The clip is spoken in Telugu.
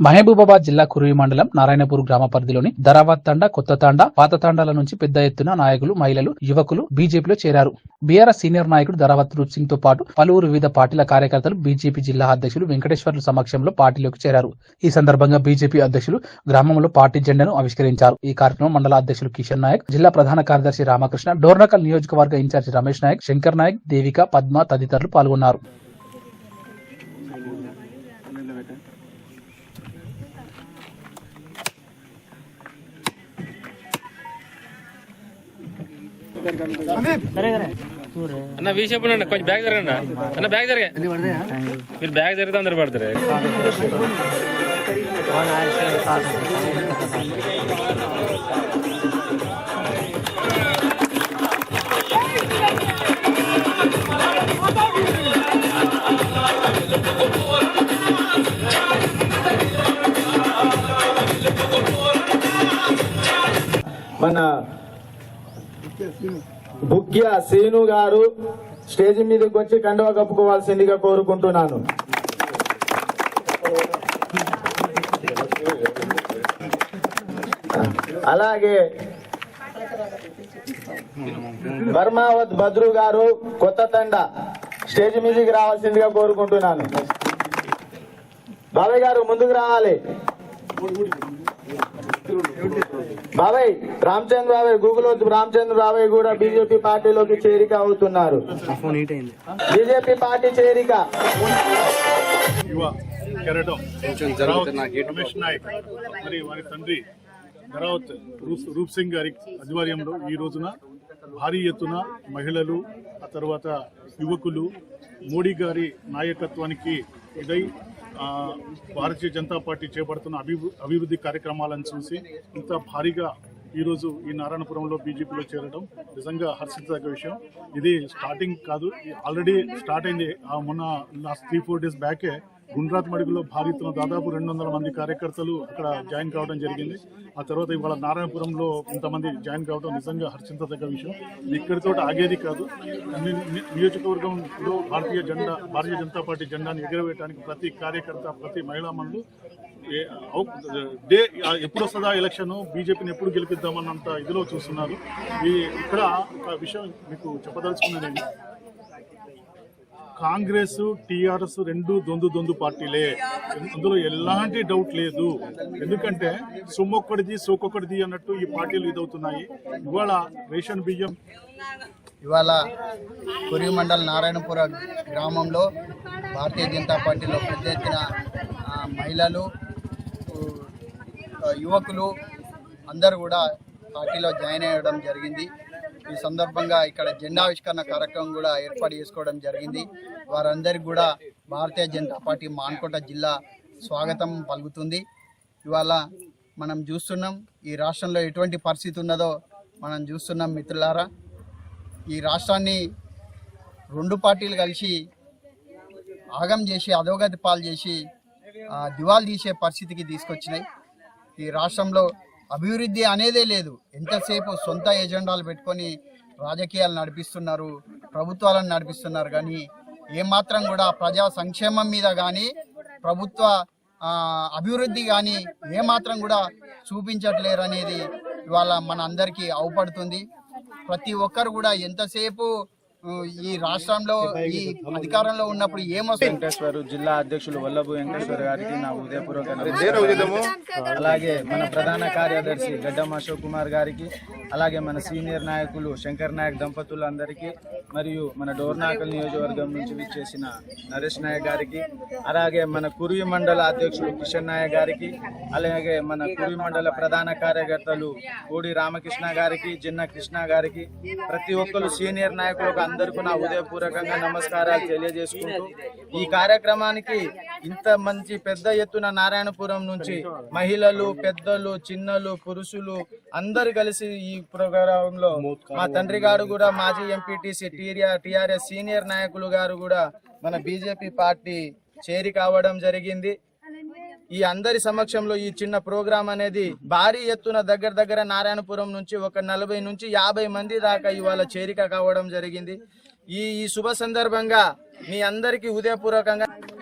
మహబూబాబాద్ జిల్లా కురువి మండలం నారాయణపూర్ గ్రామ పరిధిలోని దరావత్ తండ కొత్త తాండ పాత తాండాల నుంచి పెద్ద ఎత్తున నాయకులు మహిళలు యువకులు బీజేపీలో చేరారు. బీఆర్ఎస్ సీనియర్ నాయకుడు ధరావత్ రూప్ సింగ్తో పాటు పలువురు వివిధ పార్టీల కార్యకర్తలు బీజేపీ జిల్లా అధ్యక్షులు వెంకటేశ్వర్లు సమక్షంలో పార్టీలోకి చేరారు. ఈ సందర్భంగా బీజేపీ అధ్యక్షులు గ్రామంలో పార్టీ జెండాను ఆవిష్కరించారు. ఈ కార్యక్రమం మండల అధ్యక్షులు కిషన్ నాయక్ జిల్లా ప్రధాన కార్యదర్శి రామకృష్ణ డోర్నకల్ నియోజకవర్గ ఇన్ఛార్జి రమేష్ నాయక్ శంకర్ నాయక్ దేవిక పద్మ తదితరులు పాల్గొన్నారు. అన్న వీ చెప్పండి అన్న కొంచెం బ్యాగ్ జరగండి అన్న బ్యాగ్ జరగా మీరు బ్యాగ్ జరిగితే అందరు పడతారు మన బుక్య శ్రీను గారు స్టేజ్ మీదకి వచ్చి కండువా కప్పుకోవాల్సిందిగా కోరుకుంటున్నాను. అలాగే బర్మావత్ భద్రు గారు కొత్త తండ స్టేజ్ మీదకి రావాల్సిందిగా కోరుకుంటున్నాను. బాబాయ్ గారు ముందుకు రావాలి. బాబాయ్ రామచంద్ర బాబాయ్ గూగుల్ వచ్చి రామచంద్ర బాబాయ్ కూడా బీజేపీ పార్టీలోకి చేరిక అవుతున్నారు. బీజేపీ పార్టీ చేరిక. మరి వారి తండ్రి ధరావత్ రూప్- సింగ్ గారి ఆధ్వర్యంలో ఈ రోజున భారీ ఎత్తున మహిళలు ఆ తర్వాత యువకులు మోడీ గారి నాయకత్వానికి ఇదై భారతీయ జనతా పార్టీ చేపడుతున్న అభివృద్ధి కార్యక్రమాలను చూసి ఇంత భారీగా ఈరోజు ఈ నారాయణపురంలో బీజేపీలో చేరడం నిజంగా హర్షించదగ్గ విషయం. ఇది స్టార్టింగ్ కాదు ఆల్రెడీ స్టార్ట్ అయింది. మొన్న లాస్ట్ త్రీ ఫోర్ డేస్ బ్యాకే గుండ్రాత్ మడుగులో భారీ దాదాపు రెండు వందల మంది కార్యకర్తలు అక్కడ జాయిన్ కావడం జరిగింది. ఆ తర్వాత ఇవాళ నారాయణపురంలో ఇంతమంది జాయిన్ కావడం నిజంగా హర్షించదగ్గ విషయం. ఇక్కడితో ఆగేది కాదు. అన్ని నియోజకవర్గంలో భారతీయ జెండా భారతీయ జనతా పార్టీ జెండాను ఎగరవేయడానికి ప్రతి కార్యకర్త ప్రతి మహిళా మనులు ఏ- డే ఎప్పుడు వస్తుందా ఎలక్షన్ బీజేపీని ఎప్పుడు గెలిపిద్దామన్నంత ఇదిలో చూస్తున్నారు. ఈ ఇక్కడ ఒక విషయం మీకు చెప్పదలుచుకున్నది నేను కాంగ్రెస్ టిఆర్ఎస్ రెండు దొందు దొందు పార్టీలే. అందులో ఎలాంటి డౌట్ లేదు. ఎందుకంటే సొమ్మొక్కడిది సోకొక్కడిది అన్నట్టు ఈ పార్టీలు ఇదవుతున్నాయి. ఇవాళ రేషన్ బియ్యం. ఇవాళ కురి మండల్ నారాయణపుర గ్రామంలో భారతీయ జనతా పార్టీలో పెద్ద ఎత్తున మహిళలు యువకులు అందరూ కూడా పార్టీలో జాయిన్ అయ్యడం జరిగింది. ఈ సందర్భంగా ఇక్కడ జెండావిష్కరణ కార్యక్రమం కూడా ఏర్పాటు చేసుకోవడం జరిగింది. వారందరికీ కూడా భారతీయ జనతా పార్టీ మాన్కోట జిల్లా స్వాగతం పలుకుతుంది. ఇవాళ మనం చూస్తున్నాం ఈ రాష్ట్రంలో ఎటువంటి పరిస్థితి ఉన్నదో మనం చూస్తున్నాం మిత్రులారా. ఈ రాష్ట్రాన్ని రెండు పార్టీలు కలిసి ఆగం చేసి అధోగతి పాలు చేసి దివాలు తీసే పరిస్థితికి తీసుకొచ్చినాయి. ఈ రాష్ట్రంలో అభివృద్ధి అనేదే లేదు. ఎంతసేపు సొంత ఎజెండాలు పెట్టుకొని రాజకీయాలు నడిపిస్తున్నారు ప్రభుత్వాలను నడిపిస్తున్నారు కానీ ఏమాత్రం కూడా ప్రజా సంక్షేమం మీద కానీ ప్రభుత్వ అభివృద్ధి కానీ ఏమాత్రం కూడా చూపించట్లేరు అనేది ఇవాళ మన అందరికీ అవపడుతుంది. ప్రతి ఒక్కరు కూడా ఎంతసేపు ఈ రాష్ట్రంలో ఈ అధికారంలో ఉన్నప్పుడు ఏమొస్తుంది వెంకటేశ్వర జిల్లా అధ్యక్షులు వల్లభు వెంకటేశ్వర గారికి నా ఉదయపూర్వక. అలాగే మన ప్రధాన కార్యదర్శి గడ్డం అశోక్ కుమార్ గారికి అలాగే మన సీనియర్ నాయకులు శంకర్ నాయక్ దంపతులందరికీ మరియు మన డోర్నాకల్ నియోజకవర్గం నుంచి విచ్చేసిన నరేష్ నాయక్ గారికి అలాగే మన కురువి మండల అధ్యక్షులు కిషన్ నాయక్ గారికి అలాగే మన కురువి మండల ప్రధాన కార్యకర్తలు కోడి రామకృష్ణ గారికి జిన్న కృష్ణ గారికి ప్రతి ఒక్కరు సీనియర్ నాయకులకు అందరికీ నా ఉదయపూర్వకంగా నమస్కారాలు తెలియజేసుకుంటూ ఈ కార్యక్రమానికి ఇంత మంచి పెద్ద ఎత్తున నారాయణపురం నుంచి మహిళలు పెద్దలు చిన్నలు పురుషులు అందరు కలిసి ఈ ప్రోగ్రామ్లో మా తండ్రి గారు కూడా మాజీ ఎంపీటీసీ టిఆర్ఎస్ సీనియర్ నాయకులు గారు కూడా మన బీజేపీ పార్టీ చేరి కావడం జరిగింది. ఈ అందరి సమక్షంలో ఈ చిన్న ప్రోగ్రాం అనేది భారీ ఎత్తున దగ్గర దగ్గర నారాయణపురం నుంచి ఒక నలభై నుంచి యాభై మంది దాకా ఇవాళ చేరిక కావడం జరిగింది. ఈ ఈ శుభ సందర్భంగా మీ అందరికీ ఉదయపూర్వకంగా